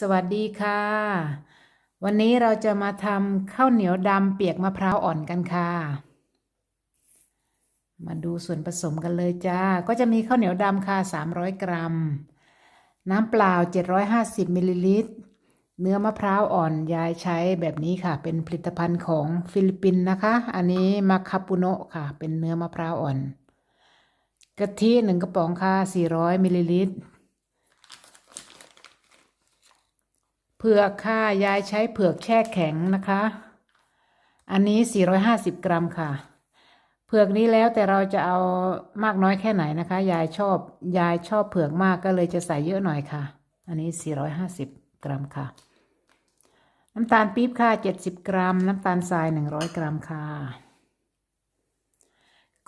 สวัสดีค่ะ วันนี้เราจะมาทำข้าวเหนียวดำเปียกมะพร้าวอ่อนกันค่ะ มาดูส่วนผสมกันเลยจ้า ก็จะมีข้าวเหนียวดำค่ะ 300 กรัม น้ำเปล่า 750มิลลิลิตร เนื้อมะพร้าวอ่อนยายใช้แบบนี้ค่ะ เป็นผลิตภัณฑ์ของฟิลิปปินส์นะคะ อันนี้มาคาปุโนะค่ะ เป็นเนื้อมะพร้าวอ่อน กะทิหนึ่งกระป๋องค่ะ 400มิลลิลิตร ผือกค่ะ ยายใช้เผือกแช่แข็งนะคะ อันนี้ 450 กรัมค่ะ เผือกนี้แล้วแต่เราจะเอามากน้อยแค่ไหนนะคะ ยายชอบ ยายชอบเผือกมากก็เลยจะใส่เยอะหน่อยค่ะ อันนี้ 450 กรัมค่ะ น้ำตาลปี๊บค่ะ 70 กรัม น้ำตาลทราย 100 กรัมค่ะ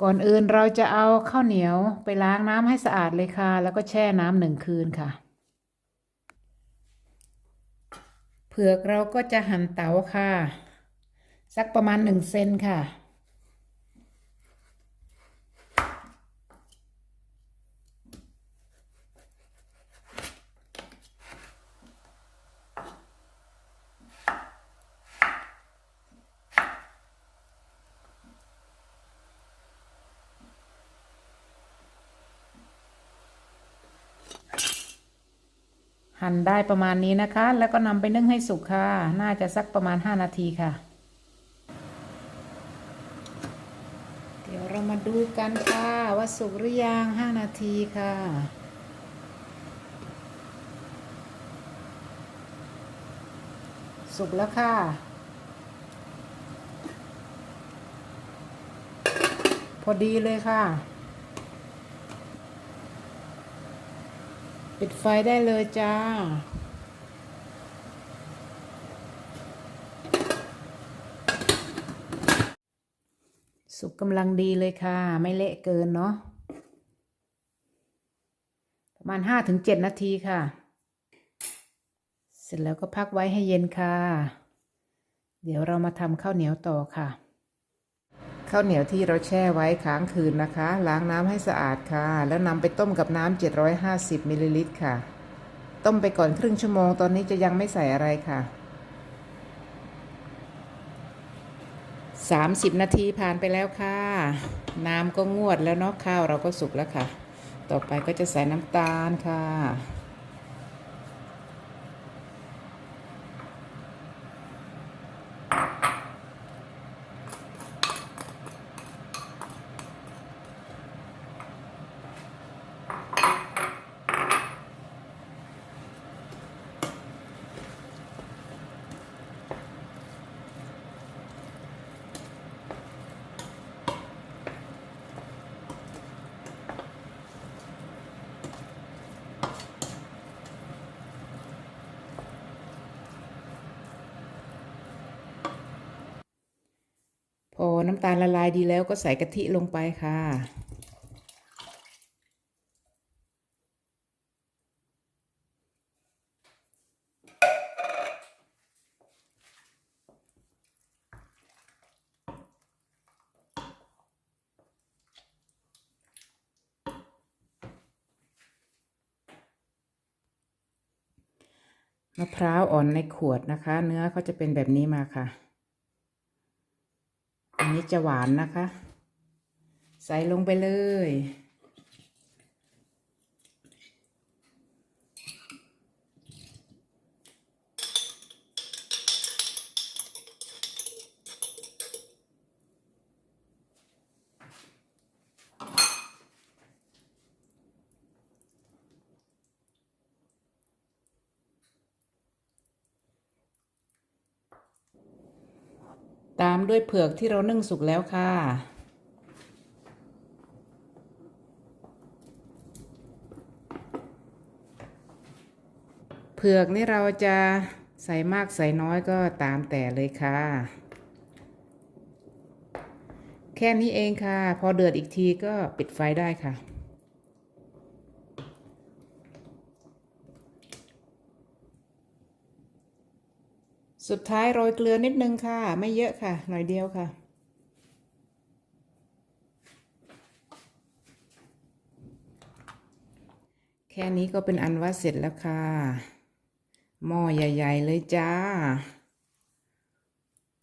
ก่อนอื่นเราจะเอาข้าวเหนียวไปล้างน้ำให้สะอาดเลยค่ะ แล้วก็แช่น้ำหนึ่งคืนค่ะ เผือกเราก็จะหั่นเต๋าค่ะ สักประมาณหนึ่งเซนค่ะ หั่นได้ประมาณนี้นะคะ แล้วก็นำไปนึ่งให้สุกค่ะ น่าจะสักประมาณ 5 นาทีค่ะ เดี๋ยวเรามาดูกันค่ะ ว่าสุกหรือยัง 5 นาทีค่ะสุกแล้วค่ะ พอดีเลยค่ะ ปิดไฟได้เลยจ้า สุกกำลังดีเลยค่ะ ไม่เละเกินเนาะประมาณห้าถึงเจ็ดนาทีค่ะ เสร็จแล้วก็พักไว้ให้เย็นค่ะ เดี๋ยวเรามาทำข้าวเหนียวต่อค่ะ ข้าวเหนียวที่เราแช่ไว้ค้างคืนนะคะ ล้างน้ำให้สะอาดค่ะ แล้วนำไปต้มกับน้ำ750มิลลิลิตรค่ะ ต้มไปก่อนครึ่งชั่วโมงตอนนี้จะยังไม่ใส่อะไรค่ะ 30 นาทีผ่านไปแล้วค่ะ น้ำก็งวดแล้วเนาะข้าวเราก็สุกแล้วค่ะ ต่อไปก็จะใส่น้ำตาลค่ะ พอน้ำตาลละลายดีแล้วก็ใส่กะทิลงไปค่ะ มะพร้าวอ่อนในขวดนะคะ เนื้อเขาจะเป็นแบบนี้มาค่ะ จะหวานนะคะ ใส่ลงไปเลย ตามด้วยเผือกที่เรานึ่งสุกแล้วค่ะ เผือกนี่เราจะใส่มากใส่น้อยก็ตามแต่เลยค่ะ แค่นี้เองค่ะ พอเดือดอีกทีก็ปิดไฟได้ค่ะ สุดท้ายโรยเกลือนิดนึงค่ะ ไม่เยอะค่ะ หน่อยเดียวค่ะ แค่นี้ก็เป็นอันว่าเสร็จแล้วค่ะ หม้อใหญ่ ๆ เลยจ้า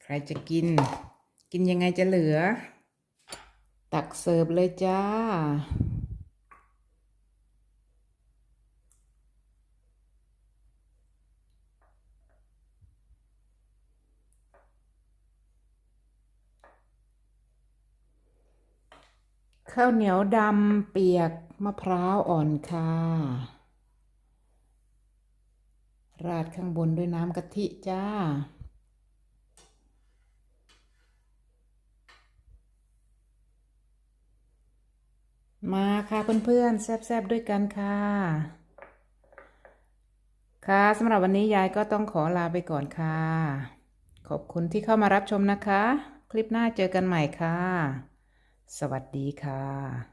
ใครจะกิน กินยังไงจะเหลือ ตักเสิร์ฟเลยจ้า ข้าวเหนียวดำเปียกมะพร้าวอ่อนค่ะ ราดข้างบนด้วยน้ำกะทิจ้า มาค่ะเพื่อนๆ แซ่บๆ ด้วยกันค่ะ ค่ะสำหรับวันนี้ยายก็ต้องขอลาไปก่อนค่ะ ขอบคุณที่เข้ามารับชมนะคะ คลิปหน้าเจอกันใหม่ค่ะ สวัสดีค่ะ